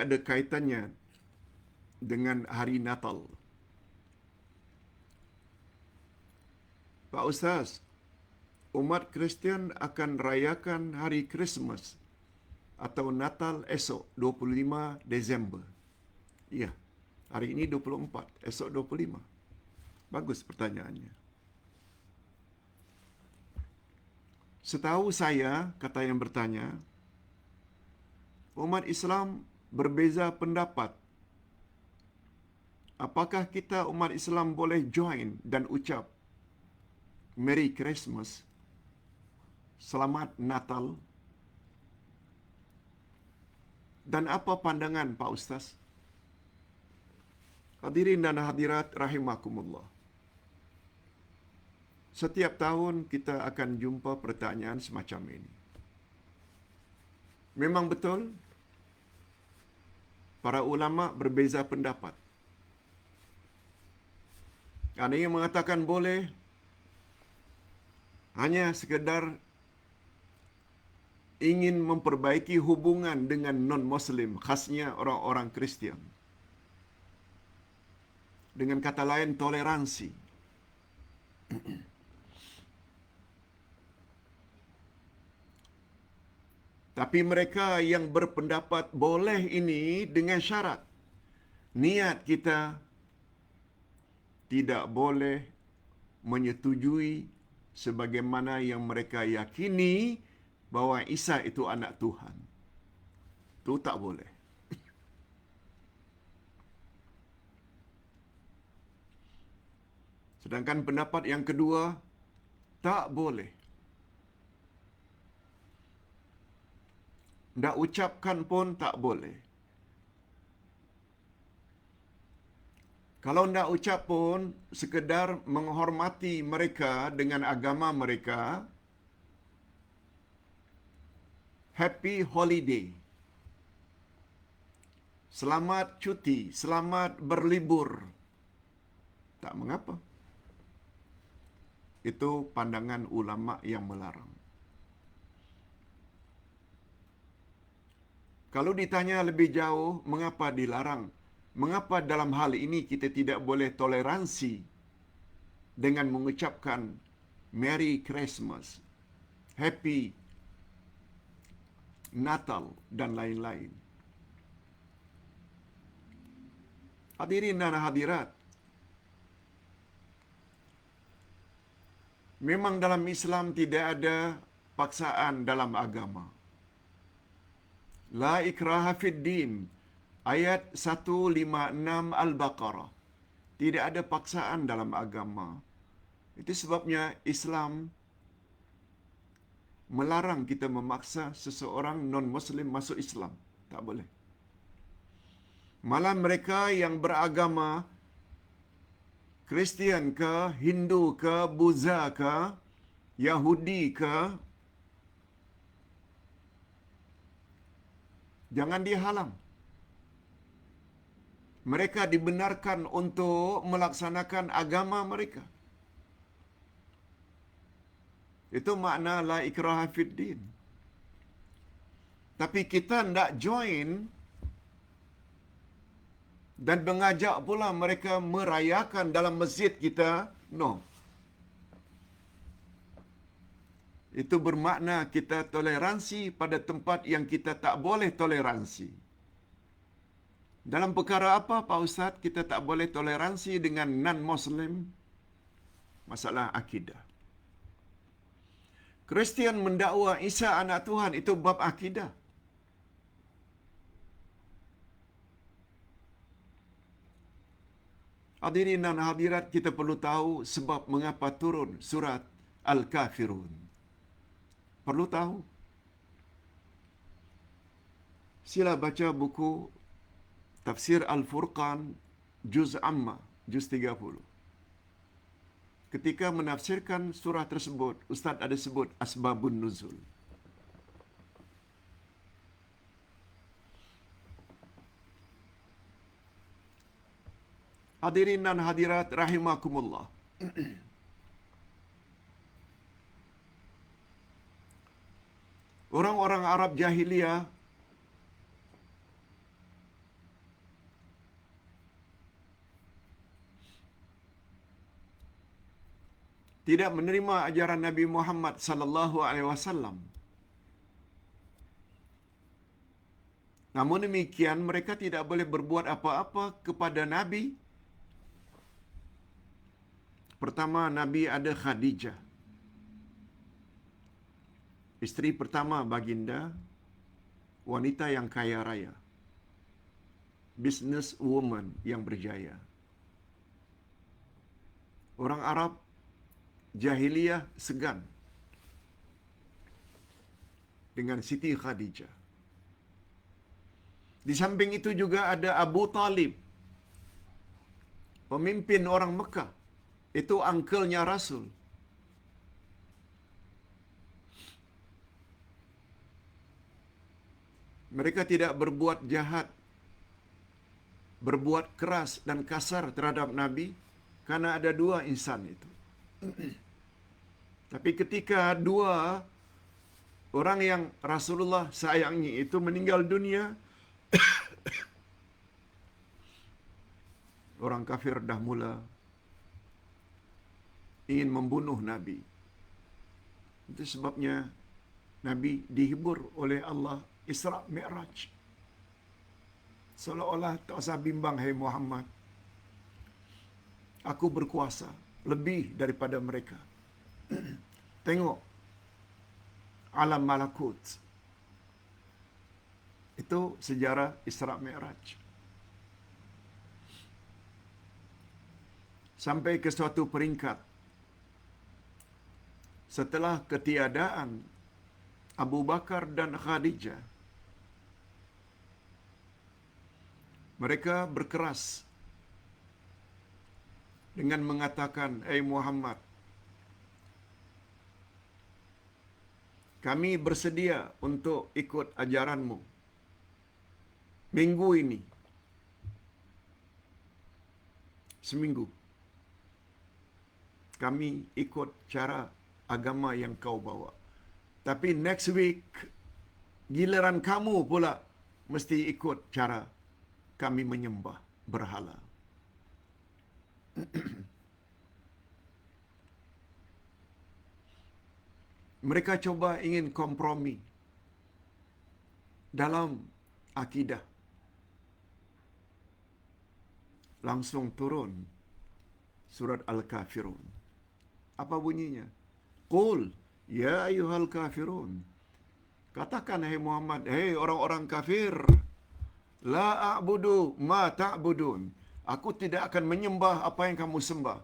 ada kaitannya dengan hari Natal. Pak Ustaz, umat Kristian akan rayakan hari Christmas atau Natal esok 25 Disember. Ya, hari ini 24, esok 25. Bagus pertanyaannya. Setahu saya, kata yang bertanya, umat Islam berbeza pendapat. Apakah kita umat Islam boleh join dan ucap Merry Christmas, Selamat Natal, dan apa pandangan Pak Ustaz? Hadirin dan hadirat rahimakumullah. Setiap tahun kita akan jumpa pertanyaan semacam ini. Memang betul para ulama berbeza pendapat. Ada yang mengatakan boleh hanya sekedar ingin memperbaiki hubungan dengan non-Muslim, khasnya orang-orang Kristian. Dengan kata lain, toleransi. Tapi mereka yang berpendapat boleh ini dengan syarat. Niat kita tidak boleh menyetujui sebagaimana yang mereka yakini bahawa Isa itu anak Tuhan. Itu tak boleh. Sedangkan pendapat yang kedua, tak boleh. Nak ucapkan pun tak boleh. Kalau nak ucap pun, sekedar menghormati mereka dengan agama mereka, happy holiday. Selamat cuti, selamat berlibur. Tak mengapa. Itu pandangan ulama yang melarang. Kalau ditanya lebih jauh, mengapa dilarang? Mengapa dalam hal ini kita tidak boleh toleransi dengan mengucapkan Merry Christmas, Happy Natal dan lain-lain. Hadirin dan hadirat, memang dalam Islam tidak ada paksaan dalam agama. La ikraha fid din. Ayat 156 Al-Baqarah. Tidak ada paksaan dalam agama. Itu sebabnya Islam melarang kita memaksa seseorang non-Muslim masuk Islam. Tak boleh. Malah mereka yang beragama Kristian ke, Hindu ke, Buddha ke, Yahudi ke, jangan dihalang. Mereka dibenarkan untuk melaksanakan agama mereka. Itu makna la ikraha fid din. Tapi kita tidak join dan mengajak pula mereka merayakan dalam masjid kita. No. Itu bermakna kita toleransi pada tempat yang kita tak boleh toleransi. Dalam perkara apa Pak Ustaz kita tak boleh toleransi dengan non-Muslim? Masalah akidah. Kristian mendakwa Isa anak Tuhan itu bab akidah. Hadirin dan hadirat kita perlu tahu sebab mengapa turun surat Al-Kafirun. Perlu tahu. Sila baca buku Tafsir Al-Furqan Juz Amma, Juz 30. Ketika menafsirkan surah tersebut, Ustaz ada sebut Asbabun Nuzul. Hadirin dan hadirat rahimakumullah. orang-orang Arab jahiliyah tidak menerima ajaran Nabi Muhammad sallallahu alaihi wasallam. Namun demikian mereka tidak boleh berbuat apa-apa kepada Nabi. Pertama Nabi ada Khadijah. Isteri pertama baginda wanita yang kaya raya. Business woman yang berjaya. Orang Arab jahiliyah segan dengan Siti Khadijah. Di samping itu juga ada Abu Talib, pemimpin orang Mekah. Itu angkelnya Rasul. Mereka tidak berbuat jahat, berbuat keras dan kasar terhadap Nabi karena ada dua insan itu. Tapi ketika dua orang yang Rasulullah sayangi itu meninggal dunia, orang kafir dah mula ingin membunuh Nabi. Itu sebabnya Nabi dihibur oleh Allah Isra Mi'raj. Seolah-olah tak usah bimbang, hai Muhammad. Aku berkuasa lebih daripada mereka. Tengok alam malakut. Itu sejarah Isra Mi'raj. Sampai ke suatu peringkat setelah ketiadaan Abu Bakar dan Khadijah mereka berkeras dengan mengatakan, "Ei Muhammad, kami bersedia untuk ikut ajaranmu minggu ini. Seminggu. Kami ikut cara agama yang kau bawa. Tapi next week, giliran kamu pula mesti ikut cara kami menyembah berhala. Mereka coba ingin kompromi dalam akidah. Langsung turun surat Al-Kafirun. Apa bunyinya? Qul ya ayyuhal kafirun. Katakan hai Muhammad, hei orang-orang kafir, la a'budu ma ta'budun. Aku tidak akan menyembah apa yang kamu sembah.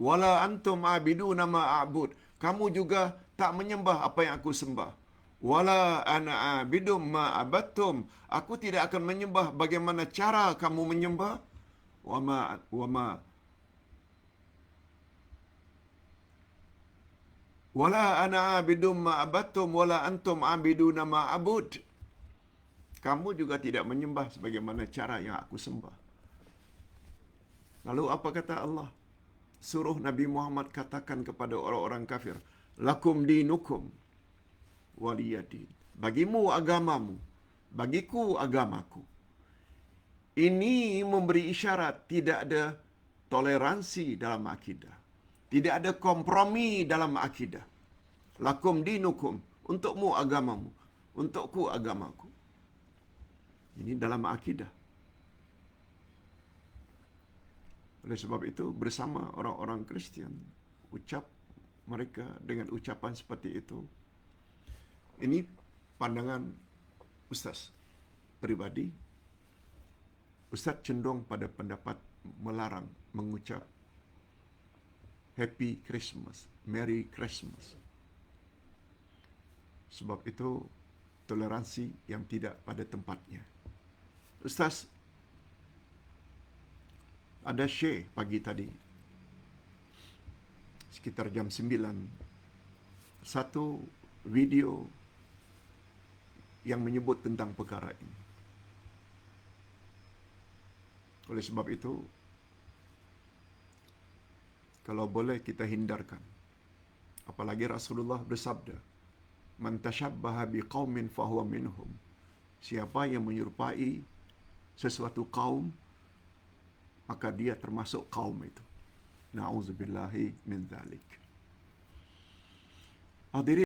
Wala antum abidu nama a'bud. Kamu juga tak menyembah apa yang aku sembah. Wala ana abidum ma abattum. Aku tidak akan menyembah bagaimana cara kamu menyembah. Wama wama Wala ana abidum ma abattum wala antum abiduna ma abud. Kamu juga tidak menyembah sebagaimana cara yang aku sembah. Lalu apa kata Allah? Suruh Nabi Muhammad katakan kepada orang-orang kafir, lakum dinukum waliyadin. Bagimu agamamu, bagiku agamaku. Ini memberi isyarat tidak ada toleransi dalam akidah. Tidak ada kompromi dalam akidah. Lakum dinukum, untukmu agamamu, untukku agamaku. Ini dalam akidah. Oleh sebab itu bersama orang-orang Kristian ucap mereka dengan ucapan seperti itu. Ini pandangan ustaz pribadi. Ustaz cenderung pada pendapat melarang mengucap Happy Christmas, Merry Christmas. Sebab itu toleransi yang tidak pada tempatnya. Ustaz ada share pagi tadi sekitar jam 9 satu video yang menyebut tentang perkara ini. Oleh sebab itu kalau boleh kita hindarkan apalagi Rasulullah bersabda man tashabbaha biqaumin fahuwa minhum siapa yang menyerupai sesuatu kaum maka dia termasuk kaum itu. Nauzubillahi min dzalik. Hadirin